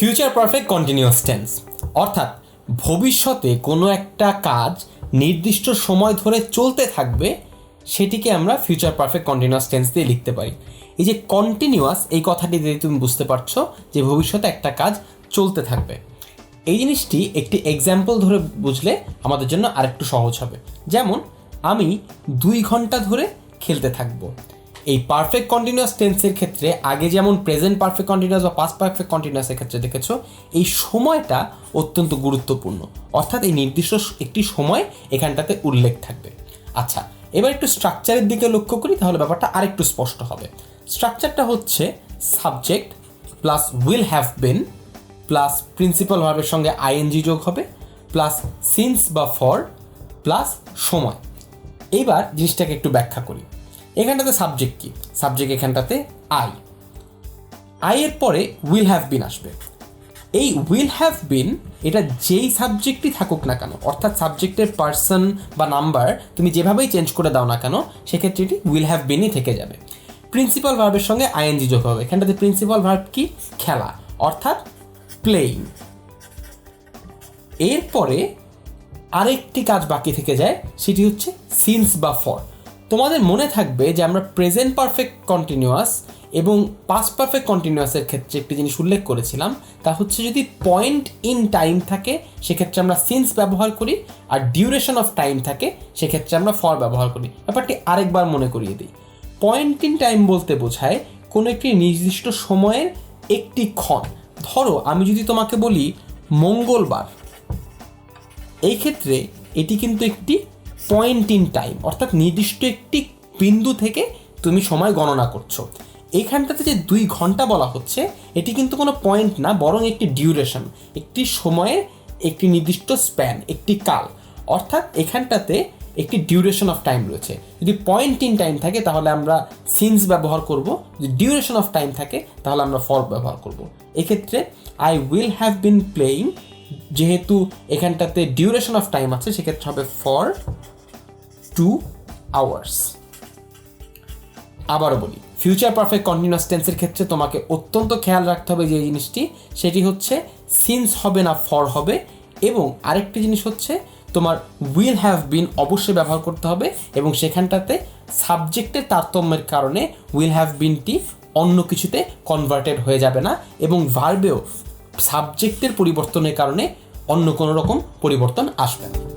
Future perfect continuous tense অর্থাৎ ভবিষ্যতে কোনো একটা কাজ নির্দিষ্ট সময় ধরে চলতে থাকবে, সেটিকে আমরা ফিউচার পারফেক্ট কন্টিনিউয়াস টেন্স দিয়ে লিখতে পারি। এই যে কন্টিনিউয়াস এই কথাটি দিয়ে তুমি বুঝতে পারছ যে ভবিষ্যতে একটা কাজ চলতে থাকবে। এই জিনিসটি একটি এক্সাম্পল ধরে বুঝলে আমাদের জন্য আরেকটু সহজ হবে। যেমন, আমি দুই ঘণ্টা ধরে খেলতে থাকব। এই পারফেক্ট কন্টিনিউয়াস টেন্সের ক্ষেত্রে, আগে যেমন প্রেজেন্ট পারফেক্ট কন্টিনিউয়াস বা পাস্ট পারফেক্ট কন্টিনিউয়াসের ক্ষেত্রে দেখেছ, এই সময়টা অত্যন্ত গুরুত্বপূর্ণ। অর্থাৎ এই নির্দিষ্ট একটি সময় এখানটাতে উল্লেখ থাকবে। আচ্ছা এবার একটু স্ট্রাকচারের দিকে লক্ষ্য করি, তাহলে ব্যাপারটা আরেকটু স্পষ্ট হবে। স্ট্রাকচারটা হচ্ছে subject plus will have been plus principal ভার্বের সঙ্গে আইএনজি যোগ হবে প্লাস সিন্স বা ফর প্লাস সময়। এইবার জিনিসটাকে একটু ব্যাখ্যা করি। এখানটাতে সাবজেক্ট কি? সাবজেক্ট এখানটাতে আই আই এর পরে উইল হ্যাভ বিন আসবে। এই উইল হ্যাভ বিন এটা যেই সাবজেক্টই থাকুক না কেন, অর্থাৎ সাবজেক্টের পার্সন বা নাম্বার তুমি যেভাবেই চেঞ্জ করে দাও না কেন, সেক্ষেত্রে এটি উইল হ্যাভ বিনই থেকে যাবে। প্রিন্সিপাল ভার্বের সঙ্গে আইএনজি যোগ হবে। এখানটাতে প্রিন্সিপাল ভার্ব কি? খেলা, অর্থাৎ প্লেইং এরপরে আরেকটি কাজ বাকি থেকে যায়, সেটি হচ্ছে সিন্স বা ফর তোমাদের মনে থাকবে যে আমরা প্রেজেন্ট পারফেক্ট কন্টিনিউয়াস এবং পাস্ট পারফেক্ট কন্টিনিউয়াসের ক্ষেত্রে একটি জিনিস উল্লেখ করেছিলাম, তা হচ্ছে যদি পয়েন্ট ইন টাইম থাকে, সেক্ষেত্রে আমরা সিন্স ব্যবহার করি, আর ডিউরেশন অফ টাইম থাকে, সেক্ষেত্রে আমরা ফর ব্যবহার করি। ব্যাপারটি আরেকবার মনে করিয়ে দিই। পয়েন্ট ইন টাইম বলতে বোঝায় কোনো একটি নির্দিষ্ট সময়ের একটি ক্ষণ। ধরো, আমি যদি তোমাকে বলি মঙ্গলবার, এই ক্ষেত্রে এটি কিন্তু একটি পয়েন্ট ইন টাইম অর্থাৎ নির্দিষ্ট একটি বিন্দু থেকে তুমি সময় গণনা করছ। এইখানটাতে যে দুই ঘণ্টা বলা হচ্ছে, এটি কিন্তু কোনো পয়েন্ট না, বরং একটি ডিউরেশন একটি সময়ের একটি নির্দিষ্ট স্প্যান একটি কাল। অর্থাৎ এখানটাতে একটি ডিউরেশন অফ টাইম রয়েছে। যদি পয়েন্ট ইন টাইম থাকে, তাহলে আমরা সিন্স ব্যবহার করব। যদি ডিউরেশন অফ টাইম থাকে, তাহলে আমরা ফর ব্যবহার করব। এক্ষেত্রে I will have been playing যেহেতু এখানটাতে ডিউরেশন অফ টাইম আছে, সেক্ষেত্রে হবে ফর টু আওয়ার্স আবারও বলি ফিউচার পারফেক্ট কন্টিনিউয়াস টেন্সের ক্ষেত্রে তোমাকে অত্যন্ত খেয়াল রাখতে হবে যে জিনিসটি, সেটি হচ্ছে সিন্স হবে না ফর হবে, এবং আরেকটি জিনিস হচ্ছে তোমার উইল হ্যাভ বিন অবশ্যই ব্যবহার করতে হবে, এবং সেখানটাতে সাবজেক্টের তারতম্যের কারণে উইল হ্যাভ বিনটি অন্য কিছুতে কনভার্টেড হয়ে যাবে না, এবং ভার্বেও সাবজেক্টের পরিবর্তনের কারণে অন্য কোনো রকম পরিবর্তন আসবে না।